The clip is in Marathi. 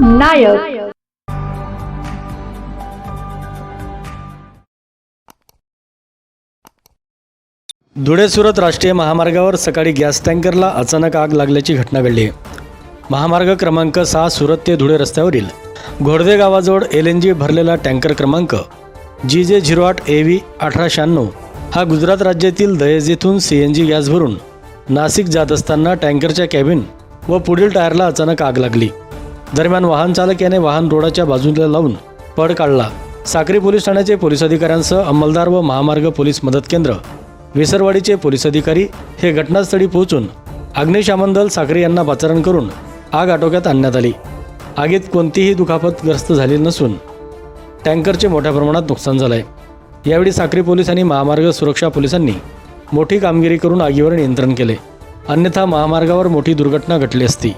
नायक. धुळे सुरत राष्ट्रीय महामार्गावर सकाळी गॅस टँकरला अचानक आग लागल्याची घटना घडली. महामार्ग क्रमांक सहा सुरत ते धुळे रस्त्यावरील. घोडदे गावाजवळ एल एन जी भरलेला टँकर क्रमांक जी जे झिरो आठ ए व्ही अठरा शहाण्णव हा गुजरात राज्यातील दहेज येथून सी एन जी गॅस भरून नाशिक जात असताना टँकरच्या कॅबिन व पुढील टायरला अचानक आग लागली. दरम्यान वाहन चालक याने वाहन रोडाच्या बाजूला लावून पड काढला. साक्री पोलीस ठाण्याचे पोलीस अधिकाऱ्यांसह अंमलदार व महामार्ग पोलीस मदत केंद्र विसरवाडीचे पोलीस अधिकारी हे घटनास्थळी पोहोचून अग्निशामन दल साक्री यांना पाचारण करून आग आटोक्यात आणण्यात आली. आगीत कोणतीही दुखापतग्रस्त झाली नसून टँकरचे मोठ्या प्रमाणात नुकसान झालं आहे यावेळी साक्री पोलीस आणि महामार्ग सुरक्षा पोलिसांनी मोठी कामगिरी करून आगीवर नियंत्रण केले. अन्यथा महामार्गावर मोठी दुर्घटना घडली असती.